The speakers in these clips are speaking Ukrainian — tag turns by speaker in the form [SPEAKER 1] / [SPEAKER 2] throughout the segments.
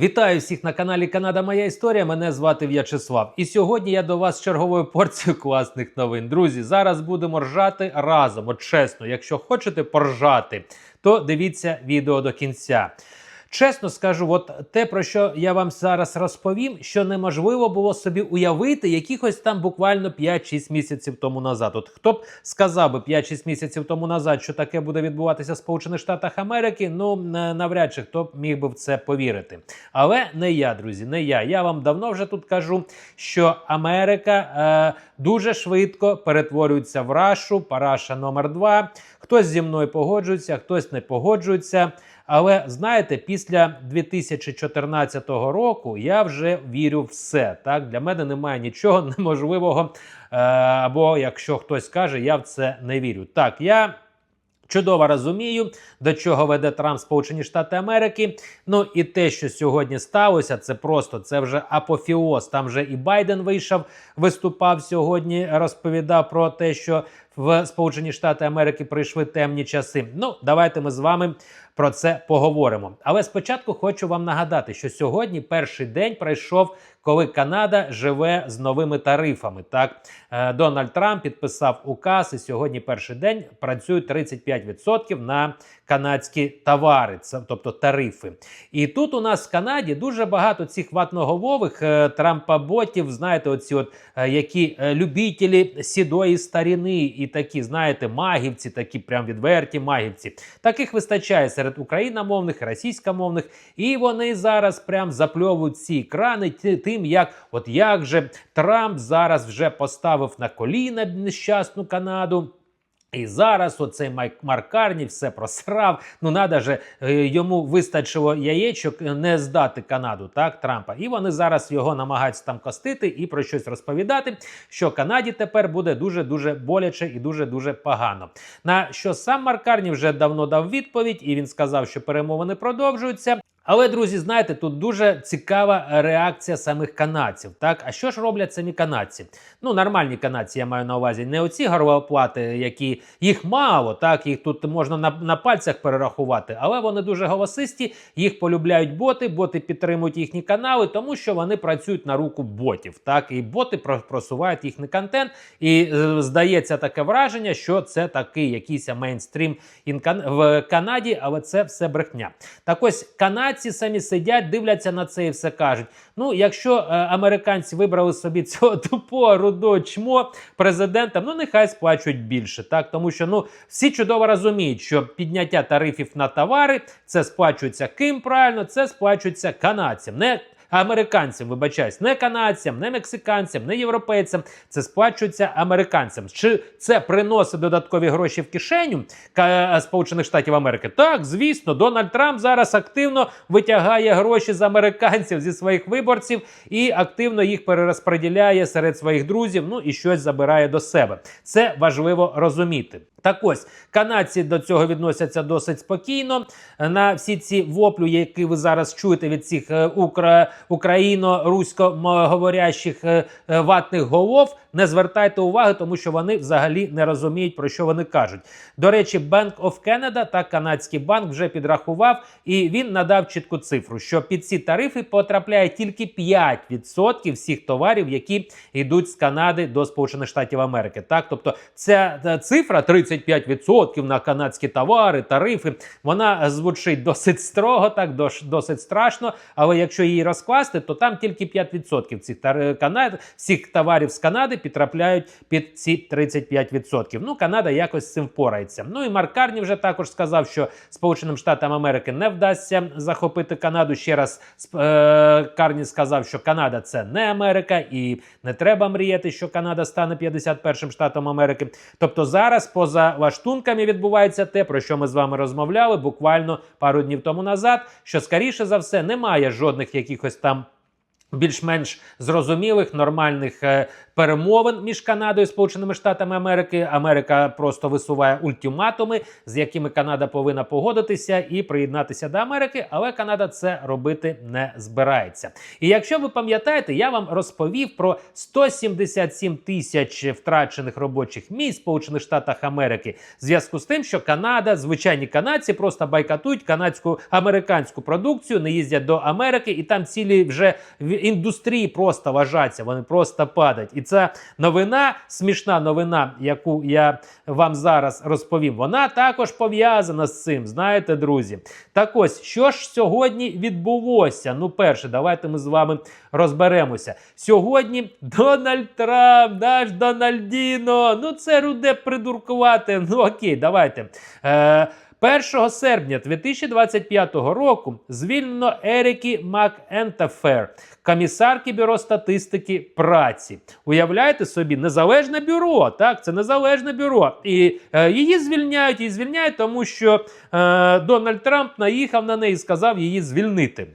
[SPEAKER 1] Вітаю всіх на каналі Канада Моя Історія. Мене звати В'ячеслав. І сьогодні я до вас з черговою порцією класних новин. Друзі, зараз будемо ржати разом. От чесно, якщо хочете поржати, то дивіться відео до кінця. Чесно скажу, от те, про що я вам зараз розповім, що неможливо було собі уявити якихось там буквально 5-6 місяців тому назад. От хто б сказав би 5-6 місяців тому назад, що таке буде відбуватися в Сполучених Штатах Америки, ну на- навряд чи хто б міг би в це повірити. Але не я, друзі, не я. Я вам давно вже тут кажу, що Америка е, дуже швидко перетворюється в рашу, параша номер 2 Хтось зі мною погоджується, хтось не погоджується. Але знаєте, після 2014 року я вже вірю в все. Так для мене немає нічого неможливого. Е, або якщо хтось каже, я в це не вірю. Так, я. Чудово розумію, до чого веде Трамп Сполучені Штати Америки. Ну і те, що сьогодні сталося, це просто це вже апофіоз. Там вже і Байден вийшов, виступав сьогодні, розповідав про те, що в Сполучені Штати Америки прийшли темні часи. Ну, давайте ми з вами про це поговоримо. Але спочатку хочу вам нагадати, що сьогодні перший день пройшов, коли Канада живе з новими тарифами. Так, Е, Дональд Трамп підписав указ, і сьогодні перший день працюють 35% на канадські товари, тобто тарифи. І тут у нас в Канаді дуже багато цих ватноголових е, трампаботів, знаєте, оці от е, які любителі сідої старіни і такі, знаєте, магівці, такі прям відверті магівці. Таких вистачає серед україномовних, російськомовних, і вони зараз прям запльовують ці екрани тим, як от як же Трамп зараз вже поставив на коліна нещасну Канаду. І зараз оцей Майк Маркарні все просрав. Ну надо же е, йому вистачило яєчок не здати Канаду, так Трампа. І вони зараз його намагаються там костити і про щось розповідати. Що Канаді тепер буде дуже дуже боляче і дуже дуже погано. На що сам Маркарні вже давно дав відповідь, і він сказав, що перемовини продовжуються. Але, друзі, знаєте, тут дуже цікава реакція самих канадців. Так, а що ж роблять самі канадці? Ну, нормальні канадці, я маю на увазі, не оці горлоплати, які їх мало, так їх тут можна на, на пальцях перерахувати, але вони дуже голосисті, їх полюбляють боти, боти підтримують їхні канали, тому що вони працюють на руку ботів. Так, і боти просувають їхній контент. І е, здається таке враження, що це такий якийсь мейнстрім в Канаді, але це все брехня. Так ось канадці самі сидять, дивляться на це і все кажуть. Ну, якщо е, американці вибрали собі цього тупого рудого чмо президентом, ну нехай сплачують більше, так тому що ну всі чудово розуміють, що підняття тарифів на товари це сплачується ким правильно, це сплачується канадцям. Не Американцям, вибачаюсь, не канадцям, не мексиканцям, не європейцям. Це сплачується американцям. Чи це приносить додаткові гроші в кишеню Сполучених Штатів Америки? Так, звісно, Дональд Трамп зараз активно витягає гроші з американців зі своїх виборців і активно їх перерозподіляє серед своїх друзів. Ну і щось забирає до себе. Це важливо розуміти. Так ось канадці до цього відносяться досить спокійно. На всі ці воплю, які ви зараз чуєте від цих е, укра... україно-русько-говорящих е, е, ватних голов, не звертайте уваги, тому що вони взагалі не розуміють, про що вони кажуть. До речі, Bank of Canada та канадський банк вже підрахував, і він надав чітку цифру, що під ці тарифи потрапляє тільки 5% всіх товарів, які йдуть з Канади до Сполучених Штатів Америки. Так, тобто ця е, цифра 35% на канадські товари, тарифи, вона звучить досить строго, так досить страшно. Але якщо її розкласти, то там тільки 5% цих тар- Канад, всіх товарів з Канади підтрапляють під ці 35%. Ну, Канада якось з цим впорається. Ну і Марк Карні вже також сказав, що Сполученим Штатам Америки не вдасться захопити Канаду. Ще раз е, Карні сказав, що Канада це не Америка, і не треба мріяти, що Канада стане 51-м штатом Америки. Тобто зараз поза лаштунками відбувається те, про що ми з вами розмовляли буквально пару днів тому назад. Що скоріше за все немає жодних якихось там Більш-менш зрозумілих нормальних е, перемовин між Канадою і Сполученими Штатами Америки. Америка просто висуває ультиматуми, з якими Канада повинна погодитися і приєднатися до Америки, але Канада це робити не збирається. І якщо ви пам'ятаєте, я вам розповів про 177 тисяч втрачених робочих місць Сполучених Штатах Америки в зв'язку з тим, що Канада, звичайні канадці, просто байкатують канадську американську продукцію, не їздять до Америки, і там цілі вже індустрії просто вважаться, вони просто падають. І ця новина, смішна новина, яку я вам зараз розповім, вона також пов'язана з цим. Знаєте, друзі. Так ось, що ж сьогодні відбулося? Ну, перше, давайте ми з вами розберемося. Сьогодні Дональд Трамп, наш Дональдіно. Ну, це руде придуркувати. Ну окей, давайте. Е, 1 серпня 2025 року звільнено Ерікі МакЕнтафер, комісарки бюро статистики праці. Уявляєте собі, незалежне бюро. Так, це незалежне бюро. І е, її звільняють, її звільняють, тому що е, Дональд Трамп наїхав на неї і сказав її звільнити.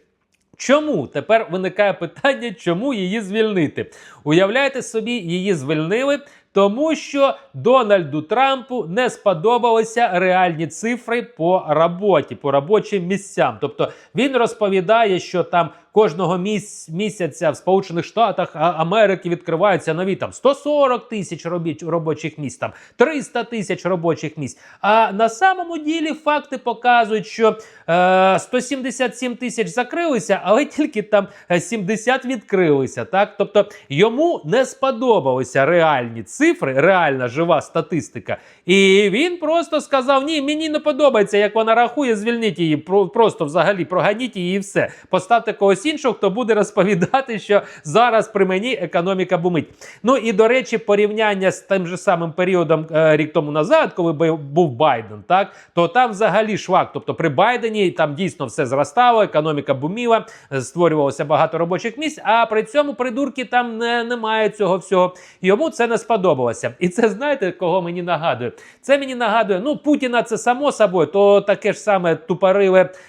[SPEAKER 1] Чому тепер виникає питання, чому її звільнити? Уявляєте собі, її звільнили. Тому що Дональду Трампу не сподобалися реальні цифри по роботі, по робочим місцям. Тобто він розповідає, що там кожного міс- місяця в Сполучених Штатах Америки відкриваються нові там 140 тисяч робочих місць, там 300 тисяч робочих місць. А на самому ділі факти показують, що е, 177 тисяч закрилися, але тільки там е, 70 відкрилися. Так, тобто йому не сподобалися реальні цифри, реальна жива статистика. І він просто сказав: Ні, мені не подобається, як вона рахує, звільніть її. Просто взагалі проганіть її і все. Поставте когось іншого, хто буде розповідати, що зараз при мені економіка бумить. Ну і до речі, порівняння з тим же самим періодом е, рік тому назад, коли був Байден, так то там взагалі швак. Тобто при Байдені там дійсно все зростало, економіка буміла, е, створювалося багато робочих місць. А при цьому придурки там не, немає цього всього. Йому це не сподобалося. І це знаєте, кого мені нагадує? Це мені нагадує, ну Путіна це само собою, то таке ж саме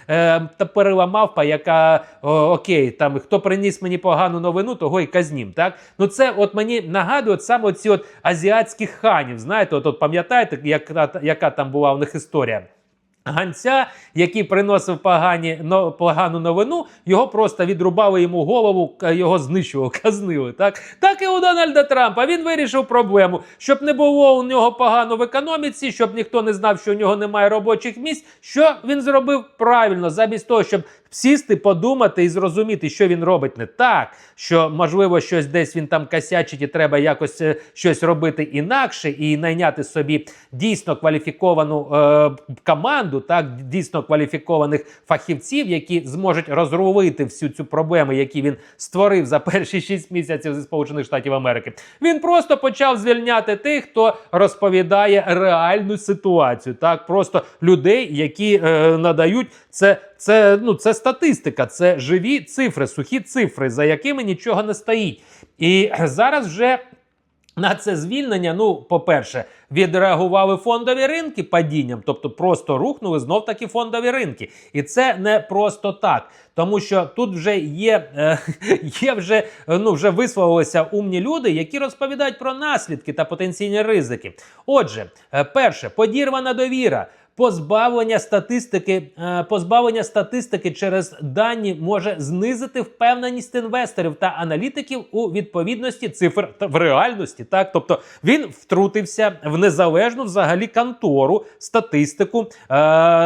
[SPEAKER 1] е, тупорила мавпа, яка о, окей, там хто приніс мені погану новину, того і казнім. Так ну це от мені нагадує от саме ці от азіатських ханів. Знаєте, от, от пам'ятаєте, яка, яка там була у них історія? Ганця, який приносив погані, но, погану новину, його просто відрубали йому голову, його знищували, казнили. Так так і у Дональда Трампа він вирішив проблему, щоб не було у нього погано в економіці, щоб ніхто не знав, що у нього немає робочих місць. Що він зробив правильно, замість того, щоб сісти, подумати і зрозуміти, що він робить не так, що можливо щось десь він там косячить, і треба якось е, щось робити інакше, і найняти собі дійсно кваліфіковану е, команду, так дійсно кваліфікованих фахівців, які зможуть розрулити всю цю проблему, які він створив за перші 6 місяців зі Сполучених Штатів Америки. Він просто почав звільняти тих, хто розповідає реальну ситуацію, так просто людей, які е, надають це. Це ну це статистика, це живі цифри, сухі цифри, за якими нічого не стоїть. І зараз вже на це звільнення, ну, по-перше, відреагували фондові ринки падінням, тобто просто рухнули знов таки фондові ринки. І це не просто так. Тому що тут вже є, е, є вже, ну, вже висловилися умні люди, які розповідають про наслідки та потенційні ризики. Отже, е, перше, подірвана довіра. Позбавлення статистики, е, позбавлення статистики через дані може знизити впевненість інвесторів та аналітиків у відповідності цифр в реальності. Так, тобто він втрутився в незалежну взагалі контору статистику е,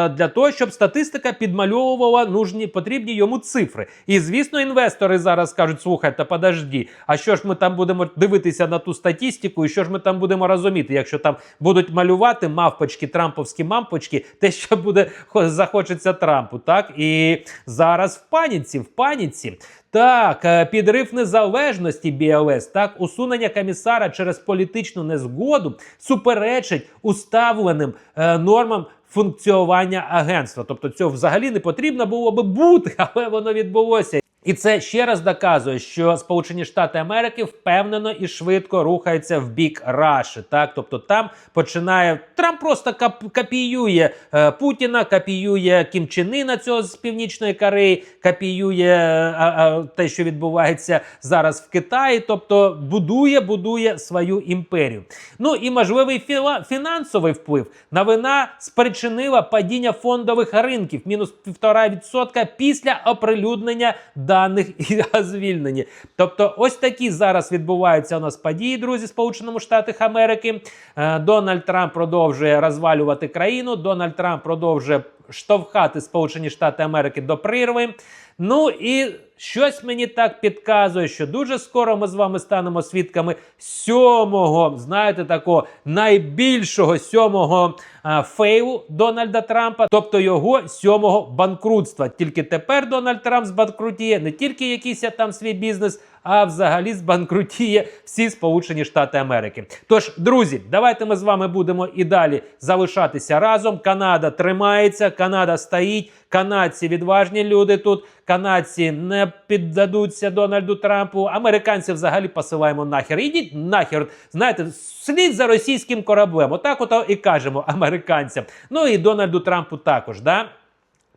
[SPEAKER 1] для того, щоб статистика підмальовувала нужні потрібні йому цифри. І звісно, інвестори зараз кажуть: слухайте, подожди, а що ж ми там будемо дивитися на ту статистику, і що ж ми там будемо розуміти, якщо там будуть малювати мавпочки, трамповські мавпочки, те, що буде хо- захочеться Трампу, так і зараз в паніці, в паніці. Так, е, підрив незалежності БЛС, так, усунення комісара через політичну незгоду суперечить уставленим е, нормам функціонування агентства. Тобто цього взагалі не потрібно було би бути, але воно відбулося. І це ще раз доказує, що Сполучені Штати Америки впевнено і швидко рухаються в бік Раші. Так, тобто там починає Трамп просто кап- копіює е, Путіна, копіює Кім Іна цього з Північної Кореї, копіює е, а, а, те, що відбувається зараз в Китаї. Тобто будує, будує свою імперію. Ну і можливий філа- фінансовий вплив. Новина спричинила падіння фондових ринків мінус 1,5% після оприлюднення даних і звільнені. Тобто, ось такі зараз відбуваються у нас події, друзі, Сполученому Штатах Америки. Е, Дональд Трамп продовжує розвалювати країну. Дональд Трамп продовжує штовхати Сполучені Штати Америки до прірви. Ну і щось мені так підказує, що дуже скоро ми з вами станемо свідками сьомого, знаєте, такого найбільшого сьомого а, фейлу Дональда Трампа, тобто його сьомого банкрутства. Тільки тепер Дональд Трамп збанкрутіє не тільки якийсь там свій бізнес, а взагалі збанкрутіє всі Сполучені Штати Америки. Тож, друзі, давайте ми з вами будемо і далі залишатися разом. Канада тримається, Канада стоїть. Канадці відважні люди тут. Канадці не піддадуться Дональду Трампу. Американців взагалі посилаємо нахер. Ідіть нахер. Знаєте, слід за російським кораблем. Отак от і кажемо американцям. Ну і Дональду Трампу також. да?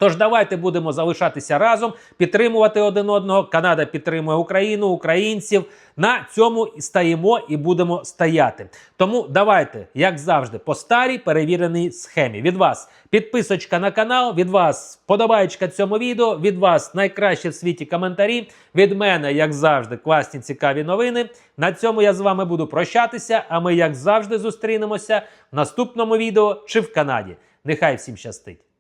[SPEAKER 1] Тож давайте будемо залишатися разом, підтримувати один одного. Канада підтримує Україну, українців. На цьому стаємо і будемо стояти. Тому давайте, як завжди, по старій перевіреній схемі. Від вас підписочка на канал, від вас подобаєчка цьому відео, від вас найкраще в світі коментарі. Від мене, як завжди, класні цікаві новини. На цьому я з вами буду прощатися. А ми, як завжди, зустрінемося в наступному відео чи в Канаді. Нехай всім щастить!